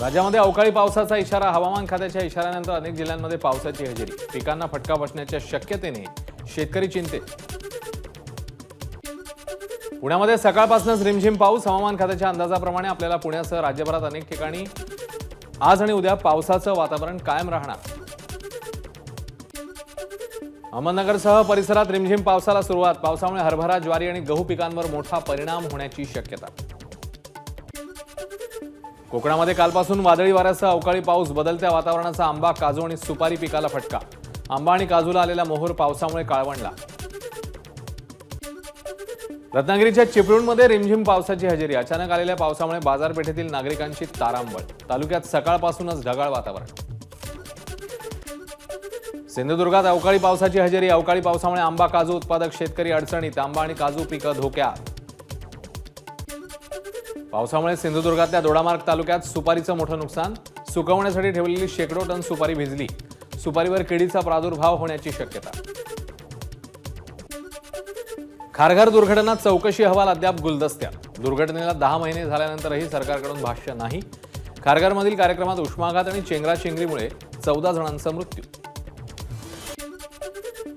राज्यामध्ये अवकाळी पावसाचा इशारा हवामान खात्याच्या इशाऱ्यानंतर अनेक जिल्ह्यांमध्ये पावसाची हजेरी. पिकांना फटका बसण्याच्या शक्यतेने शेतकरी चिंतेत. पुण्यामध्ये सकाळपासूनच रिमझिम पाऊस. हवामान खात्याच्या अंदाजाप्रमाणे आपल्याला पुण्यासह राज्यभरात अनेक ठिकाणी आज आणि उद्या पावसाचं वातावरण कायम राहणार. अहमदनगरसह परिसरात रिमझिम पावसाला सुरुवात. पावसामुळे हरभरा ज्वारी आणि गहू पिकांवर मोठा परिणाम होण्याची शक्यता. कोकणामध्ये कालपासून वादळी वाऱ्यासह अवकाळी पाऊस बदलत्या वातावरणाचा आंबा काजू आणि सुपारी पिकाला फटका. आंबा आणि काजूला आलेला मोहोर पावसामुळे काळवणला रत्नागिरीच्या चिपळूणमध्ये रिमझिम पावसाची हजेरी. अचानक आलेल्या पावसामुळे बाजारपेठेतील नागरिकांची तारांबळ. तालुक्यात सकाळपासूनच ढगाळ वातावरण. सिंधुदुर्गात अवकाळी पावसाची हजेरी. अवकाळी पावसामुळे आंबा काजू उत्पादक शेतकरी अडचणीत. आंबा आणि काजू पिकं धोक्यात. पावसामुळे सिंधुदुर्गातल्या दोडामार्ग तालुक्यात सुपारीचं मोठं नुकसान सुकवण्यासाठी ठेवलेली शेकडो टन सुपारी भिजली. सुपारीवर किडीचा प्रादुर्भाव होण्याची शक्यता. खारघर दुर्घटना चौकशी अहवाल अद्याप गुलदस्त्यात. दुर्घटनेला दहा महिने झाल्यानंतरही सरकारकडून भाष्य नाही. खारघरमधील कार्यक्रमात उष्माघात आणि चेंगराचेंगरीमुळे चौदा जणांचा मृत्यू.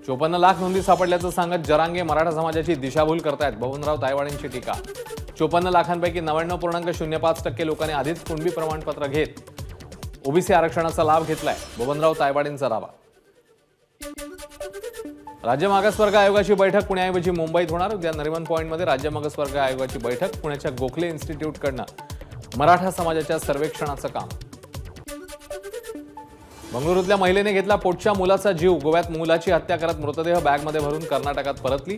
चोपन्न लाख नोंदी सापडल्याचं सांगत जरांगे मराठा समाजाची दिशाभूल करतायत. बबनराव तायवाडेंची टीका. चोपन्न लाखांपैकी नव्याण्णव पूर्णांक शून्य पाच टक्के लोकांनी आधीच कुणबी प्रमाणपत्र घेत ओबीसी आरक्षणाचा लाभ घेतलाय. बबनराव तायवाडेंचा दावा. राज्य मागासवर्ग आयोगाची बैठक पुण्याऐवजी मुंबईत होणार. उद्या नरिमन पॉईंटमध्ये राज्य मागासवर्ग आयोगाची बैठक. पुण्याच्या गोखले इन्स्टिट्यूटकडनं मराठा समाजाच्या सर्वेक्षणाचं काम. बंगळुरूतल्या महिलेने घेतला पोटच्या मुलाचा जीव. गोव्यात मुलाची हत्या करत मृतदेह बॅगमध्ये भरून कर्नाटकात परतली.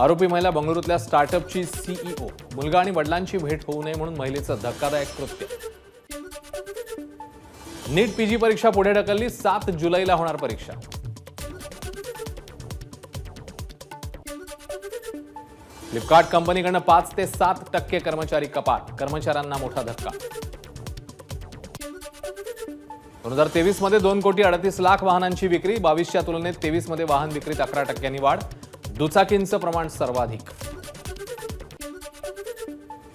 आरोपी महिला बंगळुरूतल्या स्टार्टअपची सीईओ मुलगा आणि वडिलांची भेट होऊ नये म्हणून महिलेचं धक्कादायक कृत्य. नीट पीजी परीक्षा पुढे ढकलली सात जुलैला होणार परीक्षा. फ्लिपकार्ट कंपनीकडनं पाच ते सात टक्के कर्मचारी कपात कर्मचाऱ्यांना मोठा धक्का. दोन हजार तेवीसमध्ये दोन कोटी अडतीस लाख वाहनांची विक्री बावीसच्या तुलनेत तेवीसमध्ये वाहन विक्रीत अकरा टक्क्यांनी वाढ. दुचाकींचं प्रमाण सर्वाधिक.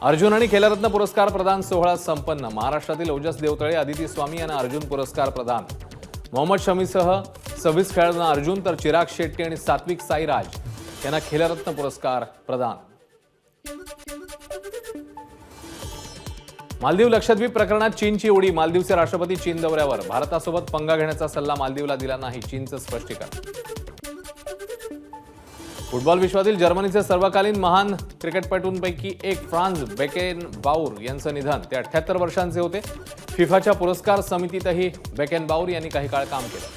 अर्जुन आणि खेलरत्न पुरस्कार प्रदान सोहळा संपन्न. महाराष्ट्रातील ओजस देवतळे अदिती स्वामी यांना अर्जुन पुरस्कार प्रदान. मोहम्मद शमीसह सव्वीस खेळाडूंना अर्जुन तर चिराग शेट्टी आणि सात्विक साईराज यांना खेलरत्न पुरस्कार प्रदान. मालदीव लक्षद्वीप प्रकरणात चीनची उडी. मालदीवचे राष्ट्रपती चीन दौऱ्यावर. भारतासोबत पंगा घेण्याचा सल्ला मालदीवला दिला नाही चीनचं स्पष्टीकरण. फुटबॉल विश्वातील जर्मनीचे सर्वकालीन महान क्रिकेटपटूंपैकी एक फ्रान्स बेकेन बाऊर यांचं निधन ते अठ्ठ्याहत्तर वर्षांचे होते. फिफाच्या पुरस्कार समितीतही बेकेन बाऊर यांनी काही काळ काम केलं.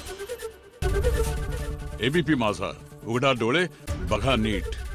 एबीपी माझा. उघडा डोळे बघा नीट.